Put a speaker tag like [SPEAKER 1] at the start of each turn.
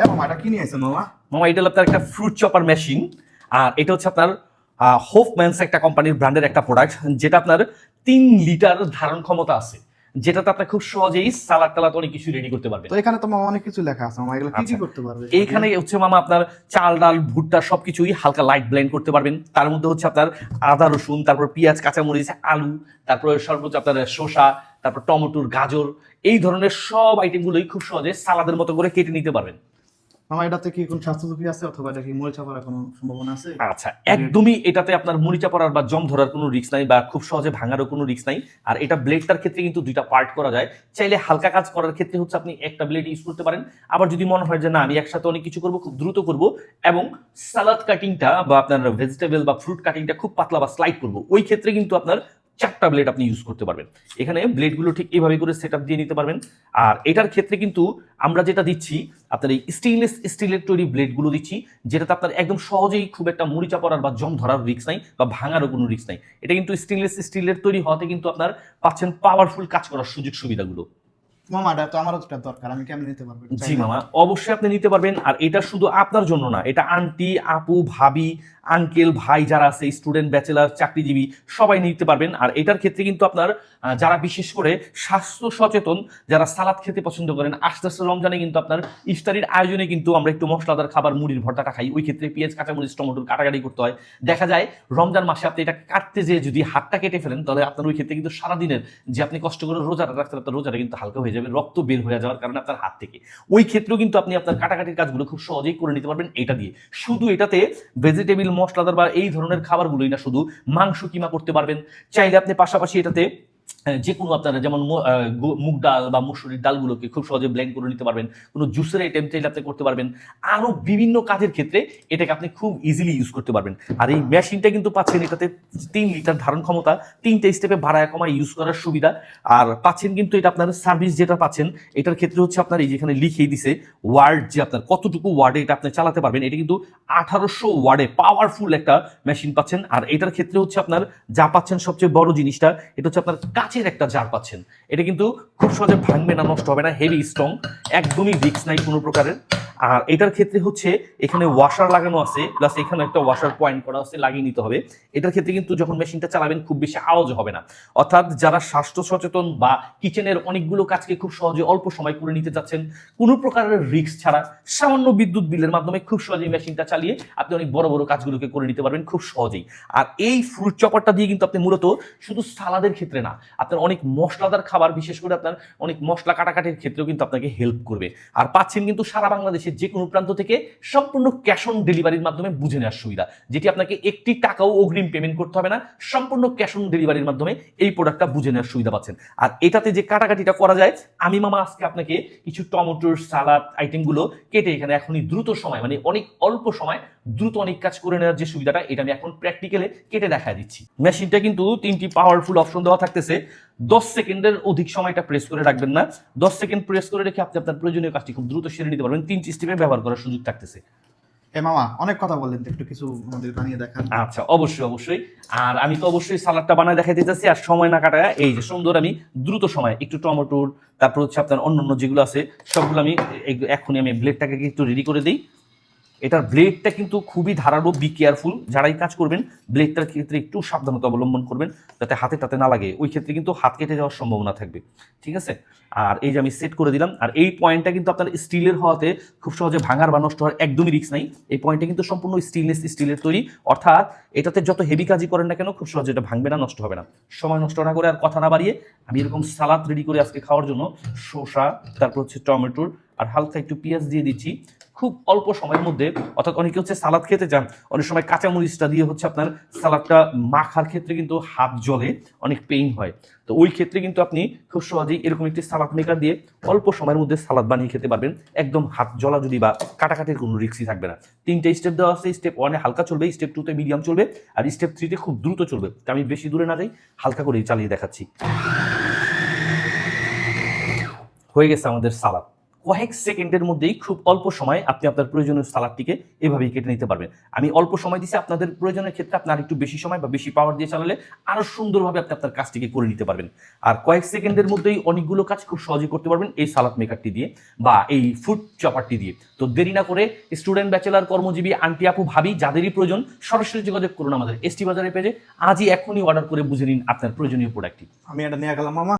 [SPEAKER 1] এ মামা এটা কি নিয়েছে মামা?
[SPEAKER 2] মামা এটা হলো আপনার একটা ফ্রুট চপার মেশিন আর এটা হচ্ছে আপনার হোফম্যান্স একটা কোম্পানির ব্র্যান্ডের একটা প্রোডাক্ট যেটা আপনার তিন লিটার ধারণ ক্ষমতা আছে। যেটাতে আপনি খুব সহজেই সালাদ টালাদ অনেক কিছু রেডি করতে পারবেন।
[SPEAKER 1] তো এখানে তো মামা অনেক কিছু লেখা আছে মামা। এগুলো কি কি
[SPEAKER 2] আচ্ছা।
[SPEAKER 1] করতে পারবে
[SPEAKER 2] এইখানে হচ্ছে মামা আপনার চাল ডাল ভুট্টা সবকিছুই হালকা লাইট ব্লেন্ড করতে পারবেন। তার মধ্যে হচ্ছে আপনার আদা রসুন তারপর পেঁয়াজ কাঁচামরিচ আলু তারপর সর্বোচ্চ আপনার শসা তারপর টমেটোর গাজর এই ধরনের সব আইটেমগুলোই খুব সহজে সালাদের মতো করে কেটে নিতে পারবেন।
[SPEAKER 1] মামা এটাতে কি কোন স্বাস্থ্য ঝুঁকি আছে অথবা এটা কি মরিচা পড়ার কোনো সম্ভাবনা আছে?
[SPEAKER 2] আচ্ছা একদমই এটাতে আপনার মরিচা পড়ার বা জং ধরার কোনো রিস্ক নাই বা খুব সহজে ভাঙারও কোনো রিস্ক নাই। আর এটা ব্লেডটার ক্ষেত্রে কিন্তু দুইটা পার্ট করা যায়। চাইলে হালকা কাজ করার ক্ষেত্রে হচ্ছে আপনি একটা ব্লেড ইউজ করতে পারেন। আবার যদি মনে হয় যে না, আমি একসাথে অনেক কিছু করব, খুব দ্রুত করব এবং সালাদ কাটিংটা বা আপনার ভেজিটেবল বা ফ্রুট কাটিংটা খুব পাতলা বা স্লাইড করব, ওই ক্ষেত্রে কিন্তু আপনার চারটা ব্লেড আপনি ইউজ করতে পারবেন। এখানে ব্লেডগুলো ঠিক এইভাবে করে সেট দিয়ে নিতে পারবেন। আর এটার ক্ষেত্রে কিন্তু আমরা যেটা দিচ্ছি আপনার এই স্টেইনলেস স্টিলের তৈরি ব্লেডগুলো দিচ্ছি যেটাতে আপনার একদম সহজেই খুব একটা মরিচা পড়ার বা জম ধরার রিক্স নাই বা ভাঙারও কোনো রিক্স নাই। এটা কিন্তু স্টেইনলেস স্টিলের তৈরি হওয়াতে কিন্তু আপনার পাচ্ছেন পাওয়ারফুল কাজ করার সুযোগ সুবিধাগুলো।
[SPEAKER 1] মামা এটা তো আমারও এটা দরকার আমি কেমন নিতে পারব?
[SPEAKER 2] জি মামা অবশ্যই আপনি নিতে পারবেন। আর এটা শুধু আপনার জন্য না এটা আন্টি আপু ভাবি আঙ্কেল ভাই যারা আছে স্টুডেন্ট ব্যাচেলার চাকরিজীবী, সবাই নিতে পারবেন। আর এটার ক্ষেত্রে কিন্তু আপনার যারা বিশেষ করে স্বাস্থ্য সচেতন, যারা সালাদ খেতে পছন্দ করেন আস্তে আস্তে রমজানে কিন্তু আপনার ইফতারির আয়োজনে কিন্তু আমরা একটু মশলাদার খাবার, মুড়ির ভর্তাটা খাই। ওই ক্ষেত্রে পেঁয়াজ, কাঁচামরিচ, টমেটোর কাটাকাটি করতে হয়। দেখা যায়, রমজান মাসে আপনি এটা কাটতে যেয়ে যদি হাতটা কেটে ফেলেন, তাহলে আপনার ওই ক্ষেত্রে কিন্তু সারাদিনের যে আপনি কষ্ট করে রোজাটা রাখতে আপনার রোজাটা কিন্তু হালকা হয়ে যাবে, রক্ত বের হয়ে যাওয়ার কারণে আপনার হাত থেকে। ওই ক্ষেত্রেও কিন্তু আপনি আপনার কাটাকাটির কাজগুলো খুব সহজেই করে নিতে পারবেন এটা দিয়ে। শুধু এটাতে ভেজিটেবল মশলাদার বা এই ধরনের খাবারগুলোই না শুধু মাংস কিমা করতে পারবেন। চাইলে আপনি পাশাপাশি এটাতে যে কোনো আপনারা যেমন মুগ ডাল বা মুসুরির ডালগুলোকে খুব সহজে ব্লেন্ড করে নিতে পারবেন। কোনো জুসের আইটেম চাইলে আপনি করতে পারবেন। আরও বিভিন্ন কাজের ক্ষেত্রে এটাকে আপনি খুব ইজিলি ইউজ করতে পারবেন। আর এই মেশিনটা কিন্তু পাচ্ছেন এটাতে তিন লিটার ধারণ ক্ষমতা, তিনটে স্টেপে বাড়ায় কমায় ইউজ করার সুবিধা। আর পাচ্ছেন কিন্তু এটা আপনার সার্ভিস যেটা পাচ্ছেন, এটার ক্ষেত্রে হচ্ছে আপনার এই যেখানে লিখিয়ে দিছে ওয়ার্ড যে আপনার কতটুকু ওয়ার্ডে এটা আপনি চালাতে পারবেন, এটা কিন্তু আঠারোশো ওয়ার্ডে পাওয়ারফুল একটা মেশিন পাচ্ছেন। আর এটার ক্ষেত্রে হচ্ছে আপনার যা পাচ্ছেন সবচেয়ে বড় জিনিসটা, এটা হচ্ছে আপনার কাচের একটা জার পাচ্ছেন। এটা কিন্তু খুব সহজে ভাঙবে না, নষ্ট হবে না হেভি স্ট্রং একদমই রিক্স নাই কোনো প্রকারের। আর এটার ক্ষেত্রে হচ্ছে এখানে ওয়াশার লাগানো আছে প্লাস এখানে একটা ওয়াশার পয়েন্ট করা আছে, লাগিয়ে নিতে হবে। এটার ক্ষেত্রে কিন্তু যখন মেশিনটা চালাবেন, খুব বেশি আওয়াজ হবে না। অর্থাৎ যারা স্বাস্থ্য সচেতন বা কিচেনের অনেকগুলো কাজকে খুব সহজে অল্প সময় করে নিতে চাচ্ছেন, কোনো প্রকারের রিস্ক ছাড়া সামান্য বিদ্যুৎ বিলের মাধ্যমে খুব সহজেই মেশিনটা চালিয়ে আপনি অনেক বড় বড় কাজগুলোকে করে নিতে পারবেন খুব সহজেই। আর এই ফ্রুট চপারটা দিয়ে কিন্তু আপনি মূলত শুধু সালাদের ক্ষেত্রে না, আপনার অনেক মশলাদার খাবার, বিশেষ করে আপনার অনেক মশলা কাটাকাটির ক্ষেত্রেও কিন্তু আপনাকে হেল্প করবে। আর পাচ্ছেন কিন্তু সারা বাংলাদেশের যে কোনো প্রান্ত থেকে সম্পূর্ণ ক্যাশ অন ডেলিভারির মাধ্যমে বুঝে নেওয়ার সুবিধা, যেটি আপনাকে একটি টাকাও অগ্রিম পেমেন্ট করতে হবে না, সম্পূর্ণ ক্যাশ অন ডেলিভারির মাধ্যমে এই প্রোডাক্টটা বুঝে নেওয়ার সুবিধা পাচ্ছেন। আর এটাতে যে কাটাকাটিটা করা যায়, আমি মামা আজকে আপনাকে কিছু টমেটোর সালাদ আইটেমগুলো কেটে এখানে এখনই দ্রুত সময় মানে অনেক অল্প সময় দ্রুত অনেক কাজ করে নেওয়ার যে সুবিধাটা, এটা আমি এখন প্র্যাকটিক্যালে কেটে দেখা দিচ্ছি। মেশিনটা কিন্তু তিনটি পাওয়ারফুল অপশন দেওয়া থাকতেছে। দশ সেকেন্ডের অধিক সময়টা প্রেস করে রাখবেন না। দশ সেকেন্ড প্রেস করে রেখে আপনি আপনার প্রয়োজনীয় কাজটি খুব দ্রুত সেরে নিতে পারবেন। তিনটি স্টেপে ব্যবহার করার সুযোগ থাকতেছে।
[SPEAKER 1] এ মামা অনেক কথা বললেন একটু কিছু আমাদের বানিয়ে দেখান।
[SPEAKER 2] আচ্ছা অবশ্যই অবশ্যই। আর আমি তো অবশ্যই সালাদটা বানায় দেখাইতে চাচ্ছি আর সময় না কাটায় এই যে সুন্দর আমি দ্রুত সময় একটু টমেটোর তারপর হচ্ছে আপনার অন্য অন্য যেগুলো আছে সবগুলো আমি এখনই আমি ব্লেডটাকে একটু রেডি করে দিই। এটার ব্লেডটা কিন্তু খুবই ধারালো বি কেয়ারফুল যারাই কাজ করবেন ব্লেডটার ক্ষেত্রে একটু সাবধানতা অবলম্বন করবেন, যাতে হাতে তাতে না লাগে। ওই ক্ষেত্রে কিন্তু হাত কেটে যাওয়ার সম্ভাবনা থাকবে। ঠিক আছে? আর এই যে আমি সেট করে দিলাম, আর এই পয়েন্টটা কিন্তু আপনার স্টিলের হওয়াতে খুব সহজে ভাঙার বা নষ্ট হওয়ার একদমই রিস্ক নাই। এই পয়েন্টটা কিন্তু সম্পূর্ণ স্টিলনেস স্টিলের তৈরি। অর্থাৎ এটাতে যত হেভি কাজই করেন না কেন, খুব সহজে এটা ভাঙবে না, নষ্ট হবে না। সময় নষ্ট না করে আর কথা না বাড়িয়ে আমি এরকম সালাদ রেডি করে আজকে খাওয়ার জন্য শসা, তারপর হচ্ছে টমেটোর, আর হালকা একটু পেঁয়াজ দিয়ে দিচ্ছি। খুব অল্প সময়ের মধ্যে, অর্থাৎ অনেকে হচ্ছে সালাদ খেতে যান অনেক সময় কাঁচামরিচটা দিয়ে হচ্ছে আপনার সালাদটা মাখার ক্ষেত্রে কিন্তু হাত জ্বলে, অনেক পেইন হয়। তো ওই ক্ষেত্রে কিন্তু আপনি খুব সহজেই এরকম একটি সালাদ মেকার দিয়ে অল্প সময়ের মধ্যে সালাদ বানিয়ে খেতে পারবেন। একদম হাত জলা যদি বা কাটাকাটির কোনো রিক্সই থাকবে না। তিনটে স্টেপ দেওয়া আছে স্টেপ ওয়ানে হালকা চলবে স্টেপ টুতে মিডিয়াম চলবে, আর স্টেপ থ্রিতে খুব দ্রুত চলবে। তা আমি বেশি দূরে না যাই, হালকা করেই চালিয়ে দেখাচ্ছি। হয়ে গেছে আমাদের সালাদ। কয়েক সেকেন্ডের মধ্যেই খুব অল্প সময়ে আপনি আপনার প্রয়োজনীয় সালাদটিকে এভাবেই কেটে নিতে পারবেন। আমি অল্প সময় দিচ্ছি আপনাদের প্রয়োজনের ক্ষেত্রে আপনার একটু বেশি সময় বা বেশি পাওয়ার দিয়ে চালালে আরও সুন্দরভাবে আপনি আপনার কাজটিকে করে নিতে পারবেন। আর কয়েক সেকেন্ডের মধ্যেই অনেকগুলো কাজ খুব সহজে করতে পারবেন এই সালাদ মেকারটি দিয়ে বা এই ফুড চপারটি দিয়ে। তো দেরি না করে স্টুডেন্ট ব্যাচেলার কর্মজীবী আন্টি আপু, ভাবি, যাদেরই প্রয়োজন, সরাসরি যোগাযোগ করুন আমাদের এসটি বাজারের পেজে আজই এখনই অর্ডার করে বুঝে নিন আপনার প্রয়োজনীয় প্রোডাক্টটি
[SPEAKER 1] আমি এটা নিয়ে গেলাম, মামা।